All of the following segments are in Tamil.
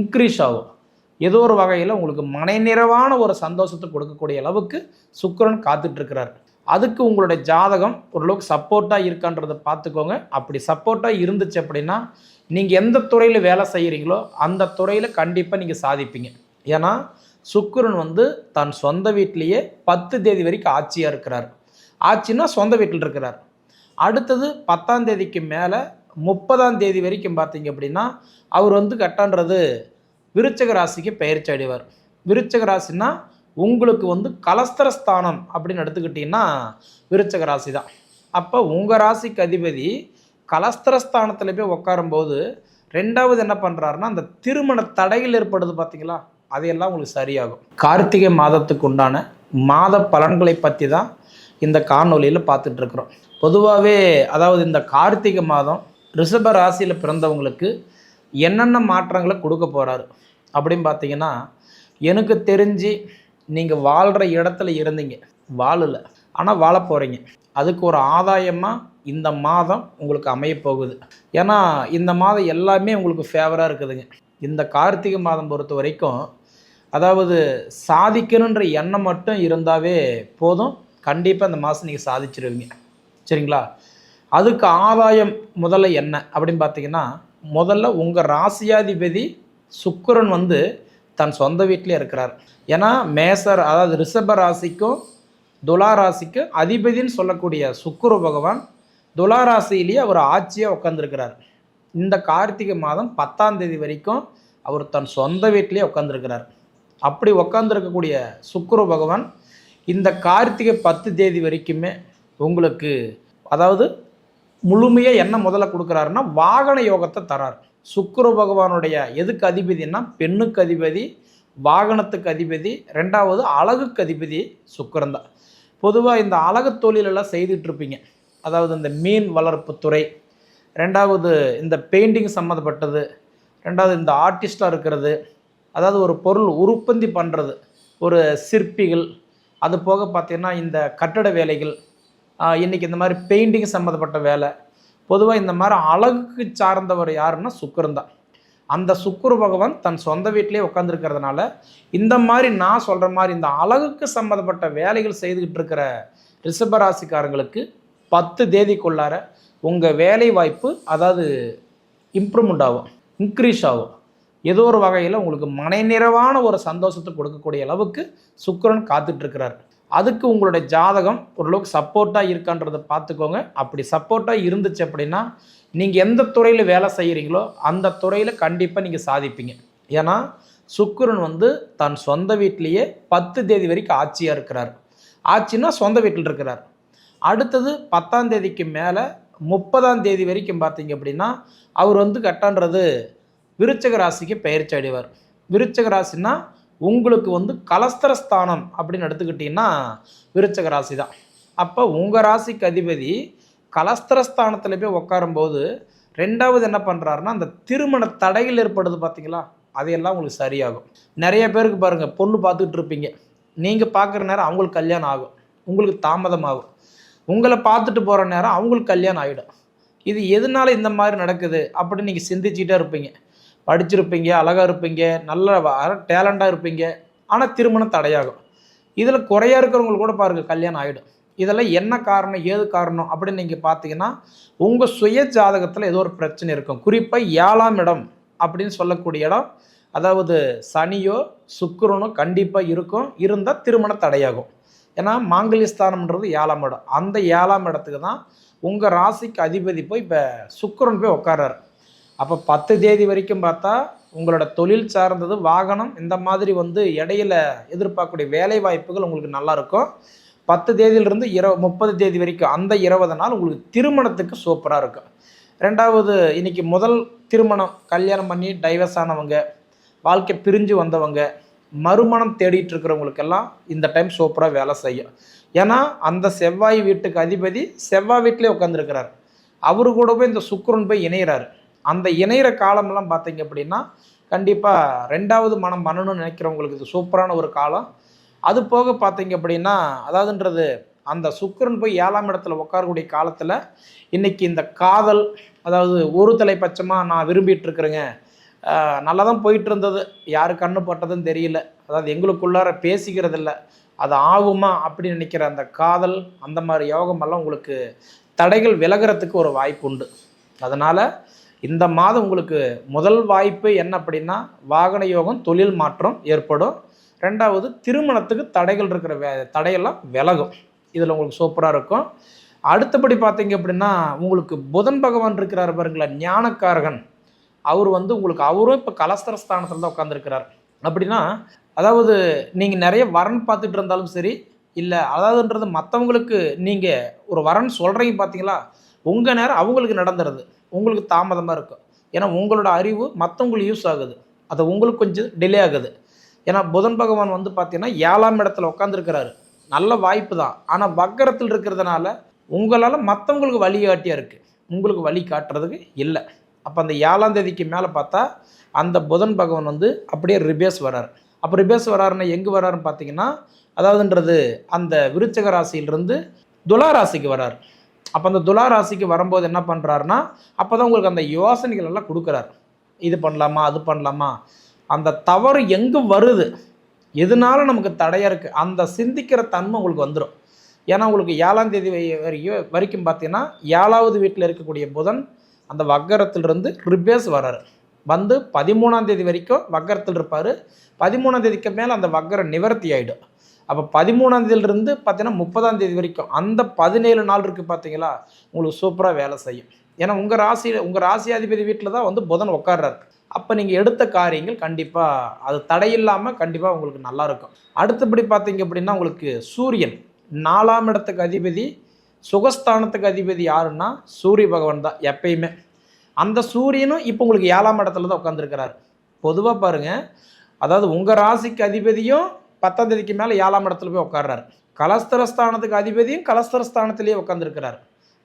இன்க்ரீஸ் ஆகும். ஏதோ ஒரு வகையில் உங்களுக்கு மனைநிறைவான ஒரு சந்தோஷத்தை கொடுக்கக்கூடிய அளவுக்கு சுக்கரன் காத்துட்ருக்கிறார். அதுக்கு உங்களுடைய ஜாதகம் ஓரளவுக்கு சப்போர்ட்டாக இருக்கான்றதை பார்த்துக்கோங்க. அப்படி சப்போர்ட்டாக இருந்துச்சு அப்படின்னா நீங்கள் எந்த துறையில் வேலை செய்கிறீங்களோ அந்த துறையில் கண்டிப்பாக நீங்கள் சாதிப்பீங்க. ஏன்னா சுக்கரன் வந்து தன் சொந்த வீட்டிலேயே பத்து தேதி வரைக்கும் ஆட்சியாக இருக்கிறார். ஆட்சின்னா சொந்த வீட்டில் இருக்கிறார். அடுத்தது பத்தாம் தேதிக்கு மேலே முப்பதாம் தேதி வரைக்கும் பார்த்தீங்க அப்படின்னா அவர் வந்து கட்டான்றது விருச்சக ராசிக்கு பெயர்ச்சி அடைவார் விருச்சக ராசினா உங்களுக்கு வந்து கலஸ்தர ஸ்தானம் அப்படின்னு எடுத்துக்கிட்டிங்கன்னா விருச்சக ராசி தான் அப்போ உங்கள் ராசிக்கு அதிபதி கலஸ்தர ஸ்தானத்தில் போய் உட்காரும்போது ரெண்டாவது என்ன பண்ணுறாருன்னா அந்த திருமண தடைகள் ஏற்படுது பார்த்தீங்களா? அதையெல்லாம் உங்களுக்கு சரியாகும். கார்த்திகை மாதத்துக்கு உண்டான மாத பலன்களை பற்றி தான் இந்த காணொலியில் பார்த்துட்ருக்குறோம் பொதுவாகவே அதாவது இந்த கார்த்திகை மாதம் ரிஷப ராசியில் பிறந்தவங்களுக்கு என்னென்ன மாற்றங்களை கொடுக்க போகிறாரு அப்படின்னு பார்த்தீங்கன்னா எனக்கு தெரிஞ்சு நீங்கள் வாழ்கிற இடத்துல இருந்தீங்க. வாழல. ஆனால் வாழ போகிறீங்க அதுக்கு ஒரு ஆதாயமாக இந்த மாதம் உங்களுக்கு அமைய போகுது. ஏன்னா இந்த மாதம் எல்லாமே உங்களுக்கு ஃபேவராக இருக்குதுங்க. இந்த கார்த்திகை மாதம் பொறுத்த வரைக்கும் அதாவது சாதிக்கணுன்ற எண்ணம் மட்டும் இருந்தாவே போதும். கண்டிப்பாக இந்த மாதம் நீங்கள் சாதிச்சிருவீங்க. சரிங்களா? அதுக்கு ஆதாயம் முதல்ல என்ன அப்படின்னு பார்த்தீங்கன்னா முதல்ல உங்கள் ராசியாதிபதி சுக்கரன் வந்து தன் சொந்த வீட்டிலே இருக்கிறார். ஏன்னா மேசர் அதாவது ரிஷப ராசிக்கும் துலா ராசிக்கும் அதிபதின்னு சொல்லக்கூடிய சுக்கிர பகவான் துலா ராசியிலேயே அவர் ஆட்சியாக உட்காந்துருக்கிறார் இந்த கார்த்திகை மாதம் பத்தாம் தேதி வரைக்கும் அவர் தன் சொந்த வீட்டிலே உட்காந்துருக்கிறார் அப்படி உட்காந்துருக்கக்கூடிய சுக்கிர பகவான் இந்த கார்த்திகை பத்து தேதி வரைக்குமே உங்களுக்கு அதாவது முழுமையாக என்ன முதல்ல கொடுக்குறாருன்னா வாகன யோகத்தை தரார். சுக்கிர பகவானுடைய எதுக்கு அதிபதினா பெண்ணுக்கு அதிபதி வாகனத்துக்கு அதிபதி ரெண்டாவது அழகுக்கு அதிபதி சுக்கரன் தான். பொதுவாக இந்த அழகு தொழிலெல்லாம் செய்துட்ருப்பீங்க அதாவது இந்த மீன் வளர்ப்பு துறை ரெண்டாவது இந்த பெயிண்டிங் சம்மந்தப்பட்டது ரெண்டாவது இந்த ஆர்டிஸ்டாக இருக்கிறது அதாவது ஒரு பொருள் உற்பத்தி பண்ணுறது ஒரு சிற்பிகள் அது போக பார்த்தீங்கன்னா இந்த கட்டட வேலைகள் இன்றைக்கி இந்த மாதிரி பெயிண்டிங் சம்மந்தப்பட்ட வேலை. பொதுவாக இந்த மாதிரி அழகுக்கு சார்ந்தவர் யாருன்னா சுக்கரன் தான். அந்த சுக்குரு பகவான் தன் சொந்த வீட்டிலே உட்காந்துருக்கிறதுனால இந்த மாதிரி நான் சொல்கிற மாதிரி இந்த அழகுக்கு சம்மந்தப்பட்ட வேலைகள் செய்துக்கிட்டு இருக்கிற ரிஷபராசிக்காரங்களுக்கு பத்து தேதிக்குள்ளார உங்கள் வேலை வாய்ப்பு அதாவது இம்ப்ரூவ்மெண்ட் ஆகும் இன்க்ரீஸ் ஆகும். ஏதோ ஒரு வகையில் உங்களுக்கு மனைநிறைவான ஒரு சந்தோஷத்தை கொடுக்கக்கூடிய அளவுக்கு சுக்கரன் காத்துட்ருக்கிறார் அதுக்கு உங்களுடைய ஜாதகம் ஓரளவுக்கு சப்போர்ட்டாக இருக்கான்றதை பார்த்துக்கோங்க. அப்படி சப்போர்ட்டாக இருந்துச்சு அப்படின்னா நீங்கள் எந்த துறையில் வேலை செய்கிறீங்களோ அந்த துறையில் கண்டிப்பாக நீங்கள் சாதிப்பீங்க. ஏன்னா சுக்கிரன் வந்து தன் சொந்த வீட்டிலேயே பத்து தேதி வரைக்கும் ஆட்சியாக இருக்கிறார். ஆட்சின்னா சொந்த வீட்டில் இருக்கிறார். அடுத்தது பத்தாம் தேதிக்கு மேலே முப்பதாம் தேதி வரைக்கும் பார்த்தீங்க அப்படின்னா அவர் வந்து கட்டான்றது விருச்சக ராசிக்கு பெயர்ச்சி அடைவார் விருச்சக ராசின்னா உங்களுக்கு வந்து கலஸ்தர ஸ்தானம் அப்படின்னு எடுத்துக்கிட்டிங்கன்னா விருச்சக ராசி தான் அப்போ உங்கள் ராசிக்கு அதிபதி கலஸ்தர ஸ்தானத்தில் போய் உட்காரும்போது ரெண்டாவது என்ன பண்ணுறாருன்னா அந்த திருமண தடைகள் ஏற்படுது பார்த்தீங்களா அதையெல்லாம் உங்களுக்கு சரியாகும். நிறைய பேருக்கு பாருங்கள் பொண்ணு பார்த்துக்கிட்டு இருப்பீங்க. நீங்கள் பார்க்குற நேரம் அவங்களுக்கு கல்யாணம் ஆகும். உங்களுக்கு தாமதம் ஆகும். உங்களை பார்த்துட்டு போகிற நேரம் அவங்களுக்கு கல்யாணம் ஆகிடும் இது எதனால இந்த மாதிரி நடக்குது அப்படின்னு நீங்கள் சிந்திச்சுட்டே இருப்பீங்க. படிச்சிருப்பீங்க அழகாக இருப்பீங்க நல்ல டேலண்டாக இருப்பீங்க. ஆனால் திருமணம் தடையாகும். இதில் குறையா இருக்கிறவங்களுக்கு கூட பாருங்கள் கல்யாணம் ஆகிடும் இதெல்லாம் என்ன காரணம் ஏது காரணம் அப்படின்னு நீங்கள் பார்த்தீங்கன்னா உங்கள் சுய ஜாதகத்தில் ஏதோ ஒரு பிரச்சனை இருக்கும். குறிப்பாக ஏழாம் இடம் அப்படின்னு சொல்லக்கூடிய இடம் அதாவது சனியோ சுக்கரனோ கண்டிப்பாக இருக்கும். இருந்தால் திருமணம் தடையாகும். ஏன்னா மாங்கலிஸ்தானம்ன்றது ஏழாம் இடம். அந்த ஏழாம் இடத்துக்கு தான் உங்கள் ராசிக்கு அதிபதி போய் இப்போ சுக்கரன் போய் உட்காராரு அப்போ பத்து தேதி வரைக்கும் பார்த்தா உங்களோட தொழில் சார்ந்தது வாகனம் இந்த மாதிரி வந்து இடையில எதிர்பார்க்கக்கூடிய வேலை வாய்ப்புகள் உங்களுக்கு நல்லா இருக்கும். பத்து தேதியிலிருந்து இர முப்பது தேதி வரைக்கும் அந்த இருபது நாள் உங்களுக்கு திருமணத்துக்கு சூப்பராக இருக்கும். ரெண்டாவது இன்னைக்கு முதல் திருமணம் கல்யாணம் பண்ணி டைவர்ஸ் ஆனவங்க வாழ்க்கை பிரிஞ்சு வந்தவங்க மறுமணம் தேடிட்டு இருக்கிறவங்களுக்கெல்லாம் இந்த டைம் சூப்பராக வேலை செய்யும். ஏன்னா அந்த செவ்வாய் வீட்டுக்கு அதிபதி செவ்வாய் வீட்டிலே உட்காந்துருக்கிறார் அவரு கூட போய் இந்த சுக்கிரன் போய் இணையிறாரு. அந்த இணையிற காலமெல்லாம் பார்த்தீங்க அப்படின்னா கண்டிப்பாக ரெண்டாவது மனம் பண்ணணும்னு நினைக்கிறவங்களுக்கு இது சூப்பரான ஒரு காலம். அது போக பார்த்தீங்க அப்படின்னா அதாவதுன்றது அந்த சுக்கிரன் போய் ஏழாம் இடத்துல உட்காரக்கூடிய காலத்தில் இன்னைக்கு இந்த காதல் அதாவது ஒரு தலைப்பட்சமாக நான் விரும்பிட்டு இருக்கிறேங்க. நல்லா தான் போயிட்டு இருந்தது யாரு கண்ணு பட்டதுன்னு தெரியல. அதாவது எங்களுக்குள்ளார பேசிக்கிறது இல்லை அது ஆகுமா அப்படின்னு நினைக்கிற அந்த காதல் அந்த மாதிரி யோகமெல்லாம் உங்களுக்கு தடைகள் விலகிறதுக்கு ஒரு வாய்ப்பு உண்டு. அதனால் இந்த மாதம் உங்களுக்கு முதல் வாய்ப்பு என்ன அப்படின்னா வாகன யோகம் தொழில் மாற்றம் ஏற்படும். ரெண்டாவது திருமணத்துக்கு தடைகள் இருக்கிற வே தடையெல்லாம் விலகும். இதில் உங்களுக்கு சூப்பராக இருக்கும். அடுத்தபடி பார்த்தீங்க அப்படின்னா உங்களுக்கு புதன் பகவான் இருக்கிறார் பாருங்களேன் ஞானக்காரகன். அவர் வந்து உங்களுக்கு அவரும் இப்போ கலஸ்தர ஸ்தானத்தில் தான் உட்காந்துருக்கிறார் அப்படின்னா அதாவது நீங்கள் நிறைய வரன் பார்த்துட்டு இருந்தாலும் சரி இல்லை அதாவதுன்றது மற்றவங்களுக்கு நீங்கள் ஒரு வரன் சொல்கிறீங்க பார்த்தீங்களா உங்கள் நேரம் அவங்களுக்கு நடந்துடுது உங்களுக்கு தாமதமாக இருக்கும். ஏன்னா உங்களோட அறிவு மற்றவங்களுக்கு யூஸ் ஆகுது. அது உங்களுக்கு கொஞ்சம் டிலே ஆகுது. ஏன்னா புதன் பகவான் வந்து பார்த்தீங்கன்னா ஏழாம் இடத்துல உட்காந்துருக்கிறாரு நல்ல வாய்ப்பு தான். ஆனால் வக்கரத்தில் இருக்கிறதுனால உங்களால் மற்றவங்களுக்கு வழிகாட்டியாக இருக்குது உங்களுக்கு வழி காட்டுறதுக்கு இல்லை. அப்போ அந்த ஏழாம் தேதிக்கு மேலே பார்த்தா அந்த புதன் பகவான் வந்து அப்படியே ரிபேஸ் வரார். அப்போ ரிபேஸ் வராருன்னா எங்கே வராருன்னு பார்த்தீங்கன்னா அதாவதுன்றது அந்த விருச்சக ராசியிலிருந்து துலா ராசிக்கு வரார். அப்போ அந்த துலா ராசிக்கு வரும்போது என்ன பண்ணுறாருன்னா அப்போ தான் உங்களுக்கு அந்த யோசனைகள் எல்லாம் கொடுக்குறாரு. இது பண்ணலாமா அது பண்ணலாமா? அந்த தவறு எங்கே வருது? எதனால நமக்கு தடையாக இருக்குது அந்த சிந்திக்கிற தன்மை உங்களுக்கு வந்துடும் ஏன்னா உங்களுக்கு ஏழாம் தேதி வரைக்கும் வரைக்கும் பார்த்தீங்கன்னா ஏழாவது வீட்டில் இருக்கக்கூடிய புதன் அந்த வக்கரத்திலிருந்து ரிபேஸ் வராரு. வந்து பதிமூணாம் தேதி வரைக்கும் வக்கரத்தில் இருப்பார். பதிமூணாம் தேதிக்கு மேலே அந்த வக்கரம் நிவர்த்தி ஆகிடும் அப்போ பதிமூணாம் தேதியிலிருந்து பார்த்தீங்கன்னா முப்பதாம் தேதி வரைக்கும் அந்த பதினேழு நாள் இருக்குது பார்த்தீங்களா உங்களுக்கு சூப்பராக வேலை செய்யும். ஏன்னா உங்கள் ராசி உங்கள் ராசியாதிபதி வீட்டில் தான் வந்து புதன் உட்கார்றாரு. அப்போ நீங்கள் எடுத்த காரியங்கள் கண்டிப்பாக அது தடையில்லாமல் கண்டிப்பாக உங்களுக்கு நல்லா இருக்கும். அடுத்தபடி பார்த்தீங்க அப்படின்னா உங்களுக்கு சூரியன். நாலாம் இடத்துக்கு அதிபதி சுகஸ்தானத்துக்கு அதிபதி யாருன்னா சூரிய பகவான் தான் எப்பயுமே. அந்த சூரியனும் இப்போ உங்களுக்கு ஏழாம் இடத்துல தான் உட்காந்துருக்கிறார் பொதுவாக பாருங்கள் அதாவது உங்கள் ராசிக்கு அதிபதியும் பத்தாம் தேதிக்கு மேலே ஏழாம் இடத்துல போய் உட்கார்றாரு. கலஸ்தரஸ்தானத்துக்கு அதிபதியும் கலஸ்தரஸ்தானத்திலேயே உட்காந்துருக்கிறார்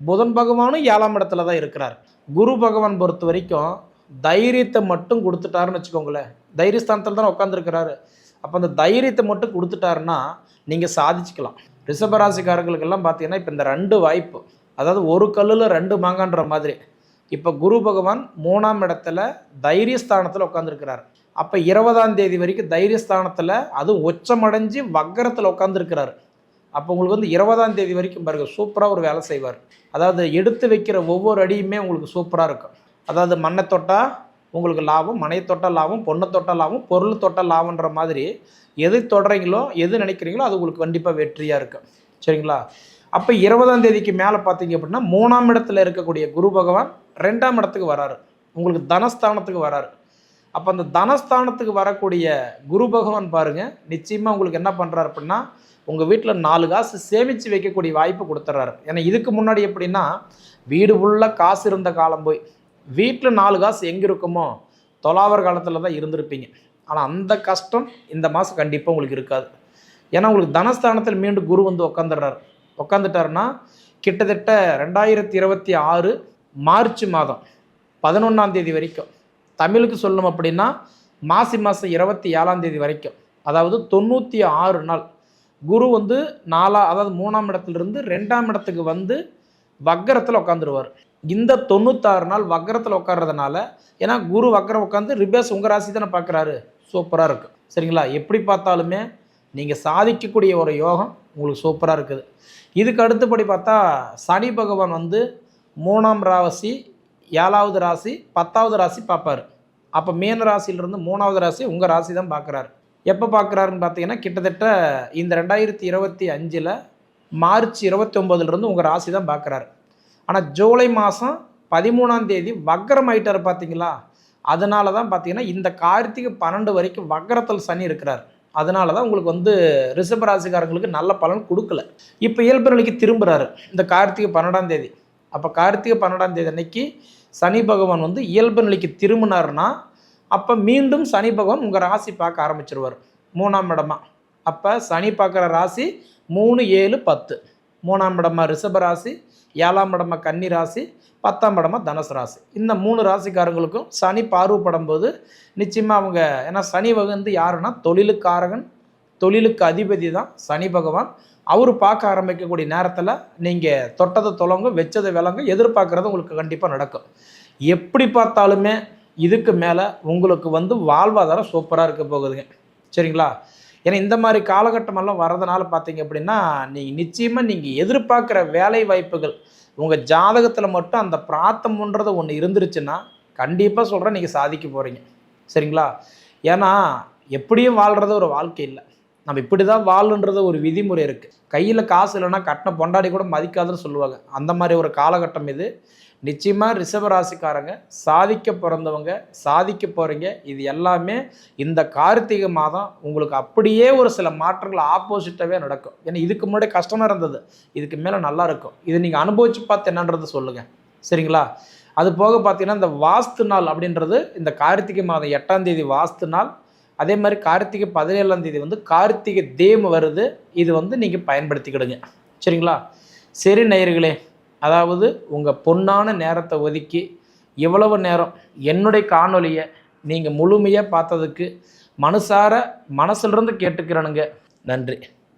புதன் பகவானும் ஏழாம் இடத்துல தான் இருக்கிறார். குரு பகவான் பொறுத்த வரைக்கும் தைரியத்தை மட்டும் கொடுத்துட்டாருன்னு வச்சுக்கோங்களேன். தைரியஸ்தானத்தில் தானே உட்காந்துருக்கிறாரு அப்போ அந்த தைரியத்தை மட்டும் கொடுத்துட்டாருன்னா நீங்கள் சாதிச்சுக்கலாம். ரிஷபராசிக்காரர்களுக்கெல்லாம் பார்த்தீங்கன்னா இப்போ இந்த ரெண்டு வாய்ப்பு அதாவது ஒரு கல்லில் ரெண்டு மாங்கான்ற மாதிரி. இப்போ குரு பகவான் மூணாம் இடத்துல தைரியஸ்தானத்தில் உட்காந்துருக்கிறார் அப்போ இருபதாம் தேதி வரைக்கும் தைரியஸ்தானத்தில் அதுவும் ஒச்சமடைஞ்சு வக்கரத்தில் உட்காந்துருக்கிறார் அப்போ உங்களுக்கு வந்து இருபதாம் தேதி வரைக்கும் பாருங்க சூப்பராக ஒரு வேலை செய்வார். அதாவது எடுத்து வைக்கிற ஒவ்வொரு அடியுமே உங்களுக்கு சூப்பராக இருக்கும். அதாவது மண்ணை தொட்டா உங்களுக்கு லாபம் மனை தொட்டால் லாபம் பொண்ணை தொட்ட லாபம் பொருள் தொட்டால் லாபம்ன்ற மாதிரி எது தொடறீங்களோ எது நினைக்கிறீங்களோ அது உங்களுக்கு கண்டிப்பாக வெற்றியாக இருக்கும். சரிங்களா? அப்போ இருபதாம் தேதிக்கு மேலே பார்த்தீங்க அப்படின்னா மூணாம் இடத்துல இருக்கக்கூடிய குரு பகவான் ரெண்டாம் இடத்துக்கு வராரு. உங்களுக்கு தனஸ்தானத்துக்கு வராரு. அப்போ அந்த தனஸ்தானத்துக்கு வரக்கூடிய குரு பகவான் பாருங்க நிச்சயமாக உங்களுக்கு என்ன பண்ணுறாரு அப்படின்னா உங்கள் வீட்டில் நாலு காசு சேமித்து வைக்கக்கூடிய வாய்ப்பு கொடுத்துட்றாரு ஏன்னா இதுக்கு முன்னாடி எப்படின்னா வீடு ஃபுல்லாக காசு இருந்த காலம் போய் வீட்டில் நாலு காசு எங்கே இருக்குமோ தொலாவர் காலத்தில் தான் இருந்திருப்பீங்க. ஆனால் அந்த கஷ்டம் இந்த மாதம் கண்டிப்பாக உங்களுக்கு இருக்காது. ஏன்னா உங்களுக்கு தனஸ்தானத்தில் மீண்டும் குரு வந்து உக்காந்துடுறாரு. உட்காந்துட்டாருன்னா கிட்டத்தட்ட ரெண்டாயிரத்தி இருபத்தி ஆறு மார்ச் மாதம் பதினொன்றாம் தேதி வரைக்கும் தமிழுக்கு சொல்லணும் அப்படின்னா மாசி மாதம் இருபத்தி ஏழாம் தேதி வரைக்கும் அதாவது தொண்ணூற்றி ஆறு நாள். குரு வந்து நாலா அதாவது மூணாம் இடத்துலேருந்து ரெண்டாம் இடத்துக்கு வந்து வக்கரத்தில் உட்காந்துருவார் இந்த தொண்ணூத்தாறு நாள் வக்கரத்தில் உட்கார்றதுனால ஏன்னா குரு வக்கரம் உட்காந்து ரிபேஸ் உங்கள் ராசி தானே பார்க்குறாரு சூப்பராக இருக்கும் சரிங்களா? எப்படி பார்த்தாலுமே நீங்கள் சாதிக்கக்கூடிய ஒரு யோகம் உங்களுக்கு சூப்பராக இருக்குது. இதுக்கு அடுத்தபடி பார்த்தா சனி பகவான் வந்து மூணாம் ராசி ஏழாவது ராசி பத்தாவது ராசி பார்ப்பார். அப்போ மீன ராசியிலிருந்து மூணாவது ராசி உங்கள் ராசி தான் பார்க்குறாரு. எப்போ பார்க்குறாருன்னு பார்த்தீங்கன்னா கிட்டத்தட்ட இந்த ரெண்டாயிரத்தி இருபத்தி அஞ்சில் மார்ச் இருபத்தி ஒம்போதுலேருந்து உங்கள் ராசி தான் பார்க்குறாரு. ஆனால் ஜூலை மாதம் பதிமூணாம் தேதி வக்கரம் ஆயிட்டார் பார்த்தீங்களா? அதனால தான் பார்த்தீங்கன்னா இந்த கார்த்திகை பன்னெண்டு வரைக்கும் வக்கரத்தில் சனி இருக்கிறார். அதனால தான் உங்களுக்கு வந்து ரிஷப ராசிக்காரங்களுக்கு நல்ல பலன் கொடுக்கல. இப்போ இயல்பு நிலைக்கு திரும்புகிறாரு இந்த கார்த்திகை பன்னெண்டாம் தேதி. அப்போ கார்த்திகை பன்னெண்டாம் தேதி அன்னைக்கு சனி பகவான் வந்து இயல்பு நிலைக்கு திரும்பினார்னா அப்போ மீண்டும் சனி பகவான் உங்கள் ராசி பார்க்க ஆரம்பிச்சிருவார். மூணாம் இடமா. அப்போ சனி பார்க்குற ராசி மூணு ஏழு பத்து. மூணாம் இடமா ரிஷப ராசி ஏழாம் இடமா கன்னி ராசி பத்தாம் இடமா தனுசு ராசி. இந்த மூணு ராசிக்காரங்களுக்கும் சனி பார்வைப்படும் போது நிச்சயமாக அவங்க ஏன்னா சனி வகுந்து யாருன்னா தொழிலுக்காரகன் தொழிலுக்கு அதிபதி தான் சனி பகவான். அவர் பார்க்க ஆரம்பிக்கக்கூடிய நேரத்தில் நீங்கள் தொட்டதை தொலங்க வச்சதை விளங்க எதிர்பார்க்குறது உங்களுக்கு கண்டிப்பாக நடக்கும். எப்படி பார்த்தாலுமே இதுக்கு மேலே உங்களுக்கு வந்து வாழ்வாதாரம் சூப்பராக இருக்க போகுதுங்க. சரிங்களா? ஏன்னா இந்த மாதிரி காலகட்டமெல்லாம் வர்றதுனால பார்த்தீங்க அப்படின்னா நீங்கள் நிச்சயமாக நீங்கள் எதிர்பார்க்குற வேலை வாய்ப்புகள் உங்கள் ஜாதகத்தில் மட்டும் அந்த பிராத்தம்ன்றது ஒன்று இருந்துருச்சுன்னா கண்டிப்பாக சொல்கிறேன் நீங்கள் சாதிக்க போகிறீங்க சரிங்களா? ஏன்னா எப்படியும் வாழ்கிறது ஒரு வாழ்க்கை இல்லை. நம்ம இப்படி தான் வாழன்றது ஒரு விதிமுறை இருக்குது கையில் காசு இல்லைன்னா கட்டின பொண்டாடி கூட மதிக்காதுன்னு சொல்லுவாங்க. அந்த மாதிரி ஒரு காலகட்டம் இது. நிச்சயமாக ரிஷபராசிக்காரங்க சாதிக்க பிறந்தவங்க சாதிக்க போகிறீங்க இது எல்லாமே இந்த கார்த்திகை மாதம் உங்களுக்கு அப்படியே ஒரு சில மாற்றங்கள் ஆப்போசிட்டாகவே நடக்கும். ஏன்னா இதுக்கு முன்னாடி கஷ்டமாக இருந்தது இதுக்கு மேலே நல்லா இருக்கும். இது நீங்கள் அனுபவித்து பார்த்து என்னன்றதை சொல்லுங்கள் சரிங்களா? அது போக பார்த்தீங்கன்னா இந்த வாஸ்து நாள் அப்படின்றது இந்த கார்த்திகை மாதம் எட்டாம் தேதி வாஸ்து நாள். அதே மாதிரி கார்த்திகை பதினேழாம் தேதி வந்து கார்த்திகை தேம் வருது. இது வந்து நீங்கள் பயன்படுத்திக்கிடுங்க. சரிங்களா? சரி நேயர்களே அதாவது உங்கள் பொன்னான நேரத்தை ஒதுக்கி இவ்வளவு நேரம் என்னுடைய காணொலியை நீங்கள் முழுமையாக பார்த்ததுக்கு மனசார மனசுலேருந்து கேட்டுக்கிறனுங்க. நன்றி.